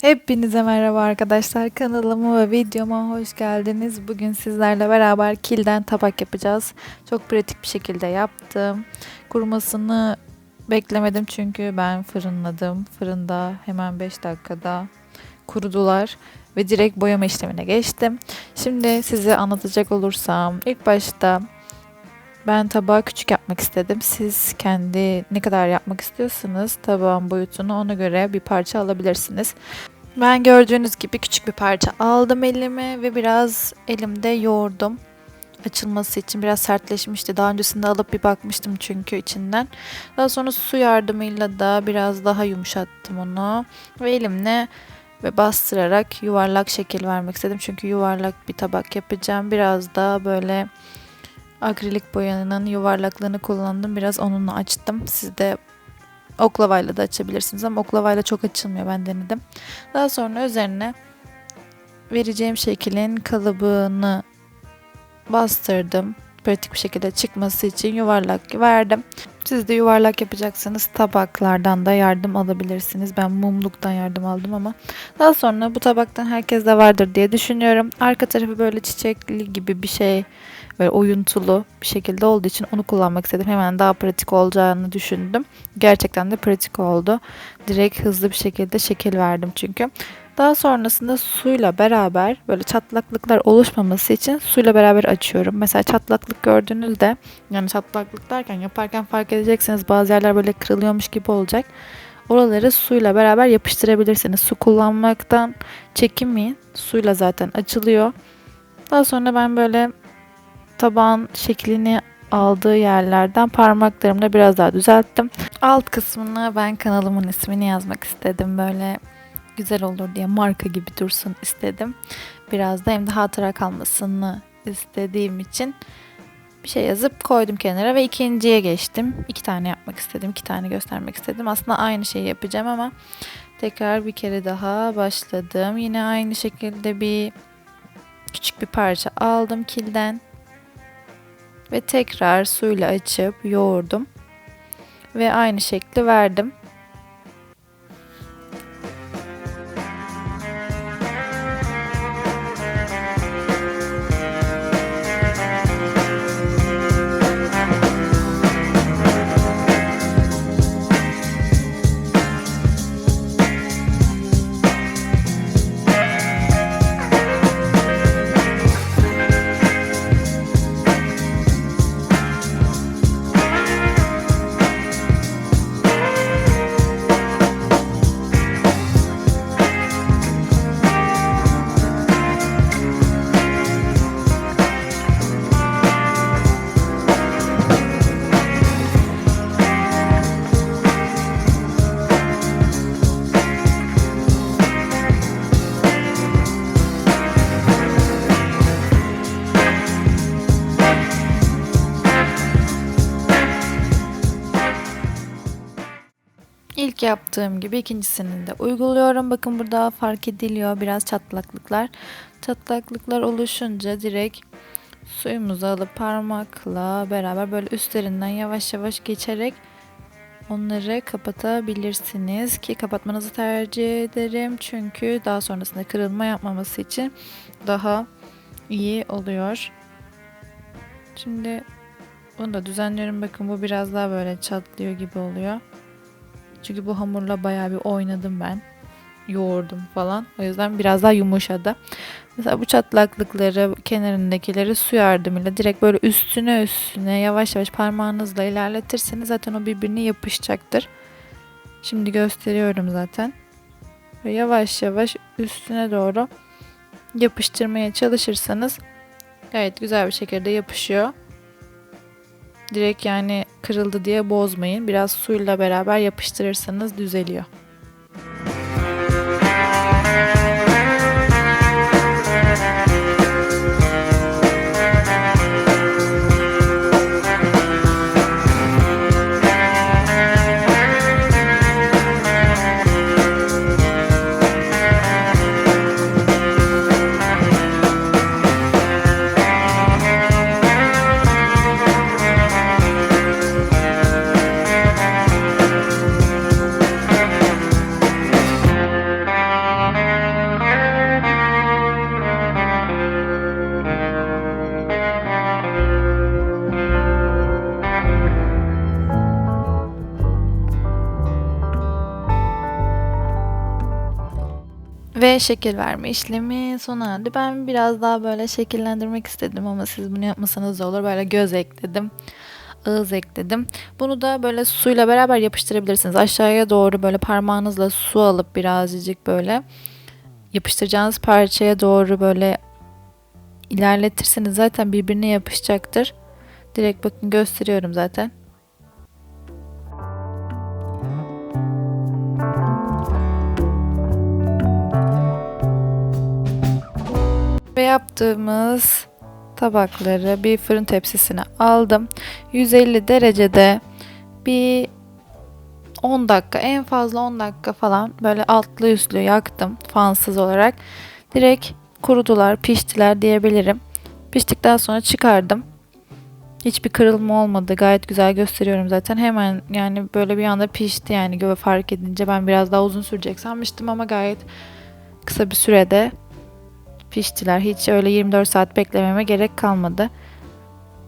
Hepinize merhaba arkadaşlar. Kanalıma ve videoma hoş geldiniz. Bugün sizlerle beraber kilden tabak yapacağız. Çok pratik bir şekilde yaptım. Kurumasını beklemedim çünkü ben fırınladım. Fırında hemen 5 dakikada kurudular ve direkt boyama işlemine geçtim. Şimdi size anlatacak olursam ilk başta ben tabağı küçük yapmak istedim. Siz kendi ne kadar yapmak istiyorsanız tabağın boyutunu ona göre bir parça alabilirsiniz. Ben gördüğünüz gibi küçük bir parça aldım elime ve biraz elimde yoğurdum. Açılması için biraz sertleşmişti. Daha öncesinde alıp bir bakmıştım çünkü içinden. Daha sonra su yardımıyla da biraz daha yumuşattım onu. Ve elimle ve bastırarak yuvarlak şekil vermek istedim. Çünkü yuvarlak bir tabak yapacağım. Biraz daha böyle akrilik boyanın yuvarlaklığını kullandım. Biraz onunla açtım. Siz de oklavayla da açabilirsiniz ama oklavayla çok açılmıyor. Ben denedim. Daha sonra üzerine vereceğim şeklin kalıbını bastırdım. Pratik bir şekilde çıkması için yuvarlak verdim. Siz de yuvarlak yapacaksanız tabaklardan da yardım alabilirsiniz. Ben mumluktan yardım aldım ama daha sonra bu tabaktan herkes de vardır diye düşünüyorum. Arka tarafı böyle çiçekli gibi bir şey böyle oyuntulu bir şekilde olduğu için onu kullanmak istedim. Hemen daha pratik olacağını düşündüm. Gerçekten de pratik oldu. Direkt hızlı bir şekilde şekil verdim çünkü. Daha sonrasında suyla beraber böyle çatlaklıklar oluşmaması için suyla beraber açıyorum. Mesela çatlaklık gördüğünüzde yani çatlaklık derken yaparken fark edeceksiniz bazı yerler böyle kırılıyormuş gibi olacak. Oraları suyla beraber yapıştırabilirsiniz. Su kullanmaktan çekinmeyin. Suyla zaten açılıyor. Daha sonra ben böyle tabağın şeklini aldığı yerlerden parmaklarımla biraz daha düzelttim. Alt kısmına ben kanalımın ismini yazmak istedim. Böyle güzel olur diye marka gibi dursun istedim. Biraz da hem de hatıra kalmasını istediğim için bir şey yazıp koydum kenara ve ikinciye geçtim. İki tane yapmak istedim. iki tane göstermek istedim. Aslında aynı şeyi yapacağım ama tekrar bir kere daha başladım. Yine aynı şekilde bir küçük bir parça aldım kilden ve tekrar suyla açıp yoğurdum ve aynı şekli verdim. Yaptığım gibi ikincisini de uyguluyorum. Bakın burada fark ediliyor biraz çatlaklıklar. Çatlaklıklar oluşunca direkt suyumuzu alıp parmakla beraber böyle üstlerinden yavaş yavaş geçerek onları kapatabilirsiniz ki kapatmanızı tercih ederim. Çünkü daha sonrasında kırılma yapmaması için daha iyi oluyor. Şimdi bunu da düzenliyorum. Bakın bu biraz daha böyle çatlıyor gibi oluyor. Çünkü bu hamurla bayağı bir oynadım ben. Yoğurdum falan. O yüzden biraz daha yumuşadı. Mesela bu çatlaklıkları, kenarındakileri su yardımıyla direkt böyle üstüne üstüne yavaş yavaş parmağınızla ilerletirseniz zaten o birbirine yapışacaktır. Şimdi gösteriyorum zaten. Ve yavaş yavaş üstüne doğru yapıştırmaya çalışırsanız gayet güzel bir şekilde yapışıyor. Direkt yani kırıldı diye bozmayın. Biraz suyla beraber yapıştırırsanız düzeliyor. Ve şekil verme işlemi sona erdi. Ben biraz daha böyle şekillendirmek istedim ama siz bunu yapmasanız da olur. Böyle göz ekledim. Ağız ekledim. Bunu da böyle suyla beraber yapıştırabilirsiniz. Aşağıya doğru böyle parmağınızla su alıp birazcık böyle yapıştıracağınız parçaya doğru böyle ilerletirseniz zaten birbirine yapışacaktır. Direkt bakın gösteriyorum zaten. Yaptığımız tabakları bir fırın tepsisine aldım. 150 derecede bir 10 dakika en fazla 10 dakika falan böyle altlı üstlü yaktım fansız olarak. Direkt kurudular, piştiler diyebilirim. Piştikten sonra çıkardım. Hiçbir kırılma olmadı. Gayet güzel gösteriyorum zaten. Hemen yani böyle bir anda pişti yani göbe fark edince ben biraz daha uzun sürecek sanmıştım ama gayet kısa bir sürede piştiler. Hiç öyle 24 saat beklememe gerek kalmadı.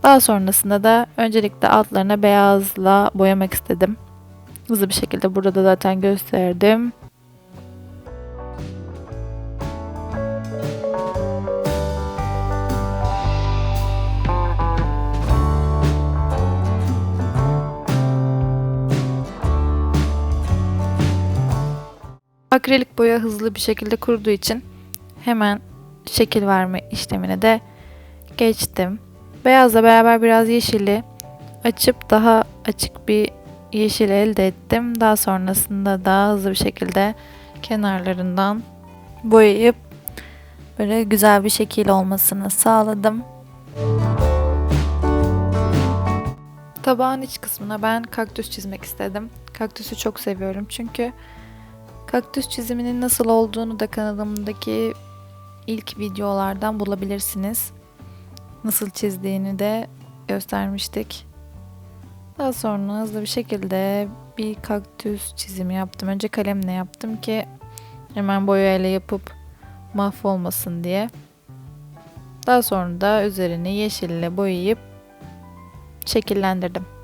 Daha sonrasında da öncelikle altlarına beyazla boyamak istedim. Hızlı bir şekilde burada da zaten gösterdim. Akrilik boya hızlı bir şekilde kuruduğu için hemen şekil verme işlemine de geçtim. Beyazla beraber biraz yeşili açıp daha açık bir yeşil elde ettim. Daha sonrasında da hızlı bir şekilde kenarlarından boyayıp böyle güzel bir şekil olmasını sağladım. Tabağın iç kısmına ben kaktüs çizmek istedim. Kaktüsü çok seviyorum çünkü kaktüs çiziminin nasıl olduğunu da kanalımdaki ilk videolardan bulabilirsiniz. Nasıl çizdiğini de göstermiştik. Daha sonra hızlı bir şekilde bir kaktüs çizimi yaptım. Önce kalemle yaptım ki hemen boyayla yapıp mahvolmasın diye. Daha sonra da üzerini yeşille boyayıp şekillendirdim.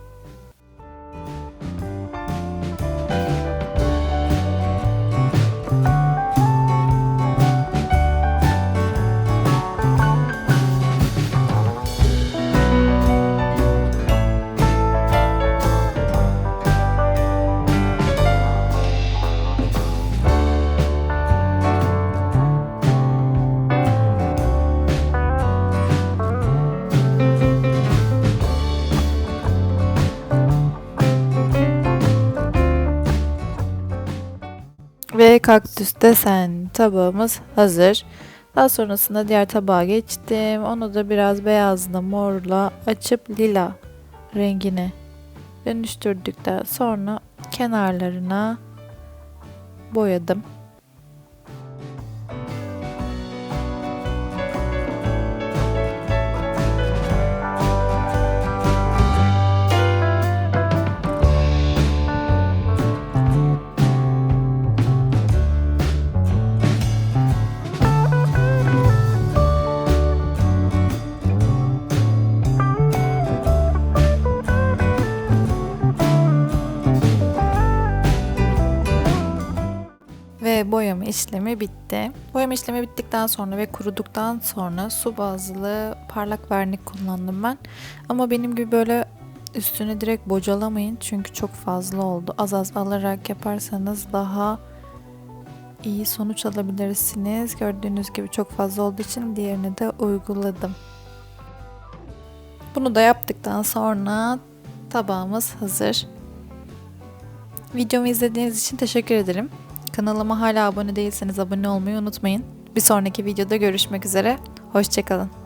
Kaktüs desen tabağımız hazır. Daha sonrasında diğer tabağa geçtim. Onu da biraz beyazla morla açıp lila rengine dönüştürdükten sonra kenarlarına boyadım. Boyama işlemi bitti. Boyama işlemi bittikten sonra ve kuruduktan sonra su bazlı parlak vernik kullandım ben. Ama benim gibi böyle üstüne direkt bocalamayın çünkü çok fazla oldu. Az az alarak yaparsanız daha iyi sonuç alabilirsiniz. Gördüğünüz gibi çok fazla olduğu için diğerini de uyguladım. Bunu da yaptıktan sonra tabağımız hazır. Videomu izlediğiniz için teşekkür ederim. Kanalıma hala abone değilseniz abone olmayı unutmayın. Bir sonraki videoda görüşmek üzere. Hoşçakalın.